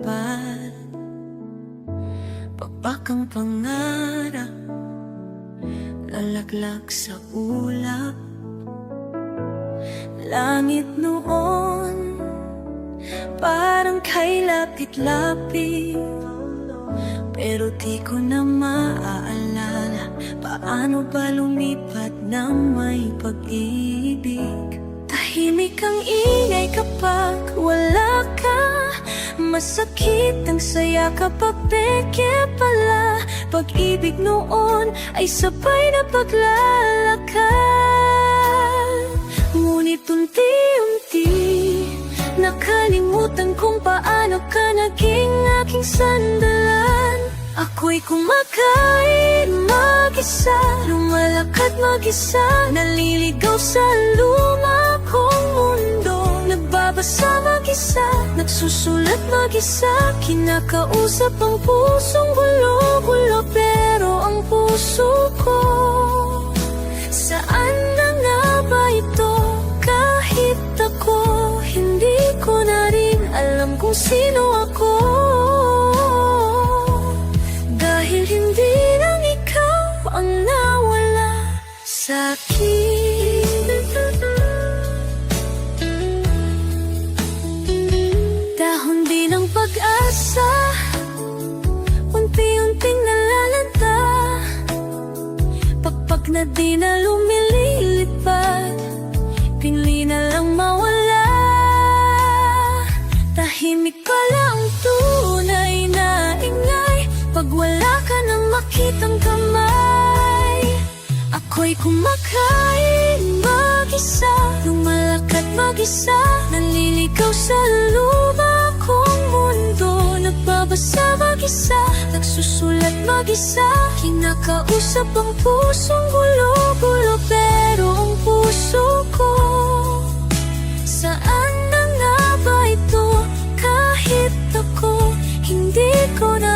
marunong lumipad Pagpakang pangarap Lalaglag sa ulap. Langit noon Parang kay lapit-lapit. Pero di ko na maaalala Paano ba lumipat ng may pag-ibig? Tahimik ang ingay kapag wala Masakit ang saya kapag peke pala. Pag-ibig noon ay sabay na paglalakad. Ngunit unti-unti Nakalimutan kung paano ka naging aking sandalan. Ako'y kumakain mag-isa Lumalakad mag-isa. Naliligaw sa luma Nagbabasa mag-isa Nagsusulat mag-isa Kinakausap ang pusong gulo-gulo Pero ang puso ko Saan na nga ba ito? Kahit ako Hindi ko na rin alam kung sino ako na di na lumilipad Pinli na lang mawala. Tahimik pala ang tunay na ingay. Pag wala ka nang makitang kamay Ako'y kumakain mag-isa. Lumalakad mag-isa Naliligaw sa mundo Nagbabasa mag-isa Nagsusulat mag-isa Kinakausap ang pusong gulo-gulo Pero ang puso ko Saan na nga ba ito? Kahit ako Hindi ko na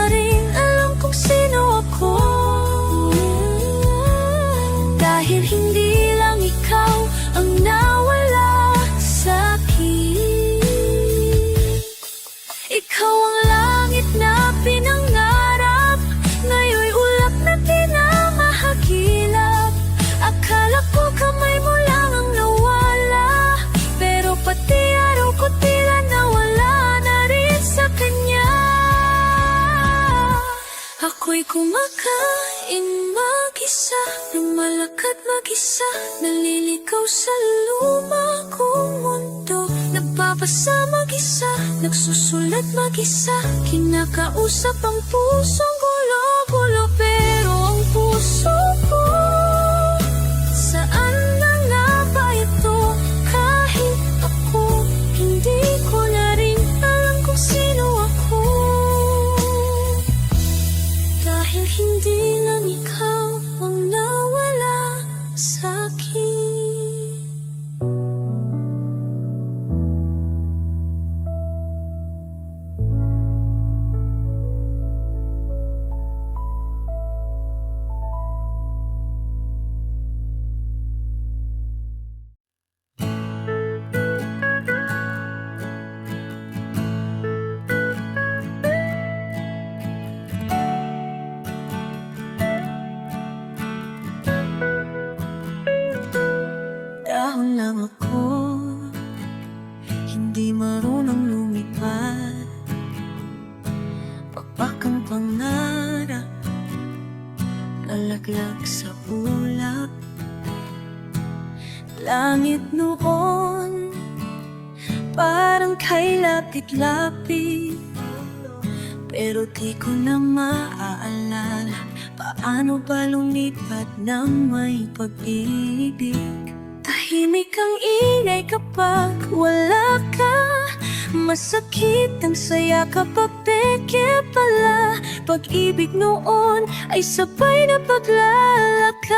Ako'y kumakain mag-isa Lumalakad mag-isa. Naliligaw sa luma kong mundo. Nagbabasa mag-isa Nagsusulat mag-isa. Kinakausap ang pusong gulo-gulo Pero ang puso sa ulap Langit noon Parang kay lapit-lapit Pero di ko na maaalala Paano ba lumipat ng may pag-ibig. Tahimik ang ingay kapag wala ka Masakit ang saya kapag peke pala. Pag-ibig noon ay sabay na paglalakad.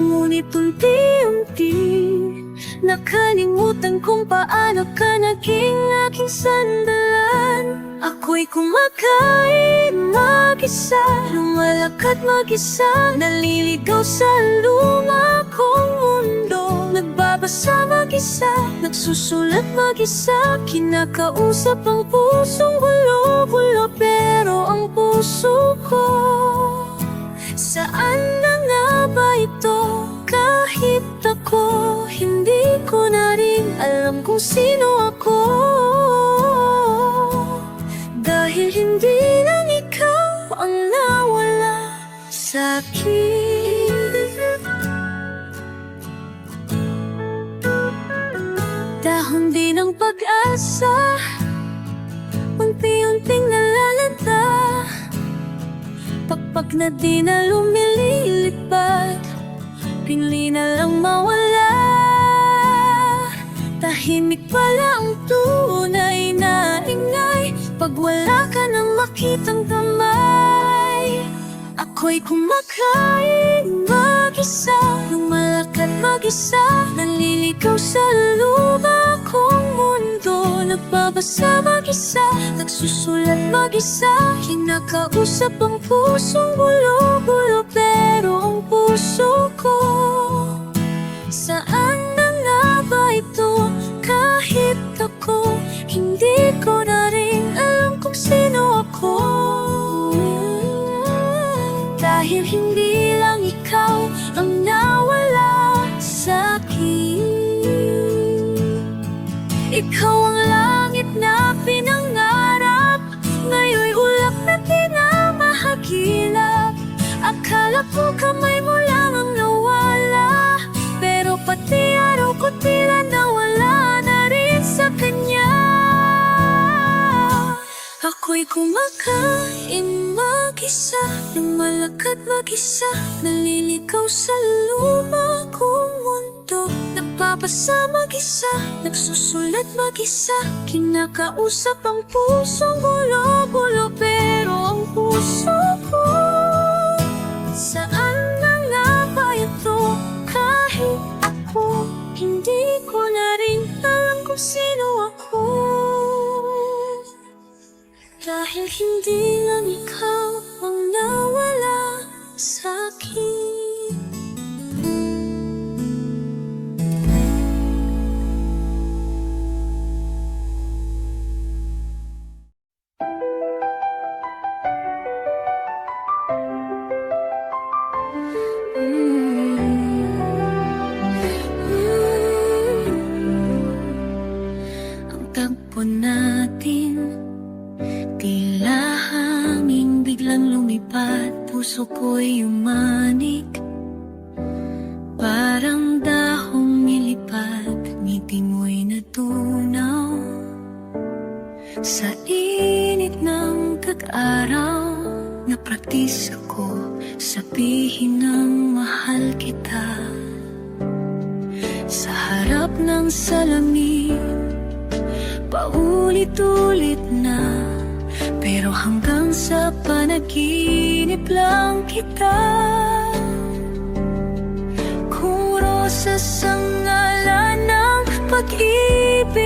Ngunit unti-unti Nakalimutan kung paano ka naging aking sandalan. Ako'y kumakain mag-isa Lumalakad mag-isa. Naliligaw sa luma kong Nagbabasa mag-isa. Nagsusulat mag-isa. Kinakausap ang pusong gulo-gulo Pero ang puso ko. Saan na nga ba ito? Kahit ako Hindi ko na rin alam kung sino ako. Dahil hindi lang ikaw ang nawala sa'kin pag-asa Unti-unting nalalanta Pakpak na di na lumilipad Pili na lang mawala. Tahimik pala ang tunay na ingay. Pag wala ka nang makitang kamay Ako'y kumakain mag-isa. Nung malakad mag-isa Naliligaw sa Nagbabasa mag-isa Nagsusulat mag-isa. Kinakausap ang pusong gulo-gulo Pero ang puso ko Saan na nga ba ito? Kahit ako Hindi ko na rin alam kung sino ako. Dahil hindi lang ikaw Ang nawala sa'kin Ikaw ang kumakain mag-isa Nang malakad mag-isa. Naliligaw sa luma kong mundo. Nagpapasa mag-isa. Nagsusulat mag-isa. Kinakausap ang pusong gulo-gulo Puso ko'y umanik. Parang dahong nilipad Ngiti mo'y natunaw. Sa init ng kag-araw Napraktis ako Sabihin ng mahal kita. Sa harap ng salamin Paulit-ulit na Pero hanggang sa panaginip lang kita Kung rosas ang ng pag-ibig.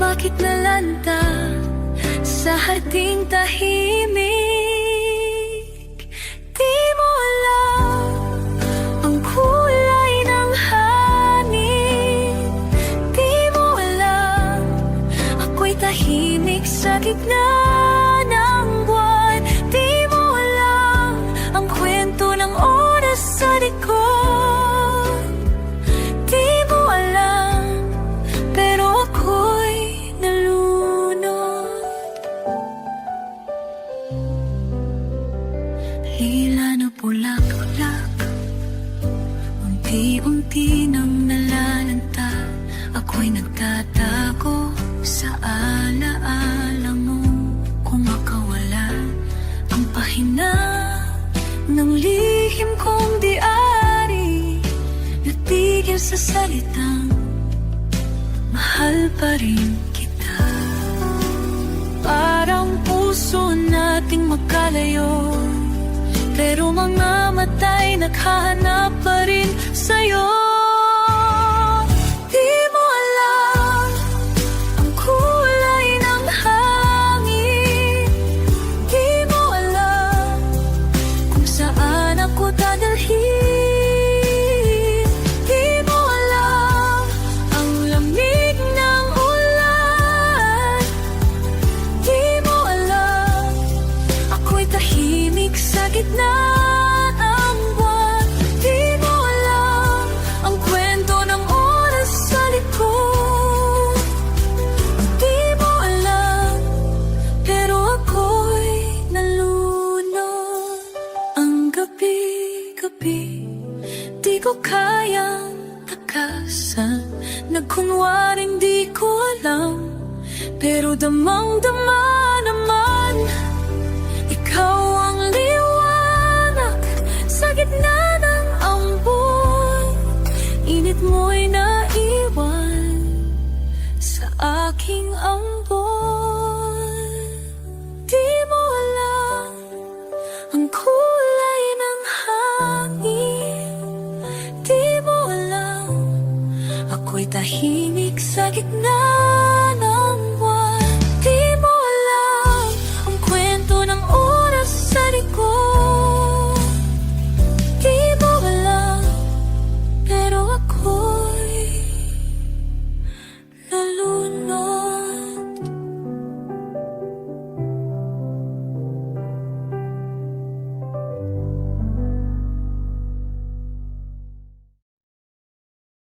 Bakit nalanta sa harding tahimik sa gitna ng buwan Di mo alam Ang kwento ng oras sa sa salitang Mahal pa rin kita. Parang puso nating magkalayo Pero mga matay naghahanap pa rin sa'yo gabi Di ko kayang takasan. Nagkunwaring di ko alam Pero damang-dama naman. Ikaw ang liwanag Sa gitna ng ambon. Init mo'y naiwan Sa aking ambon.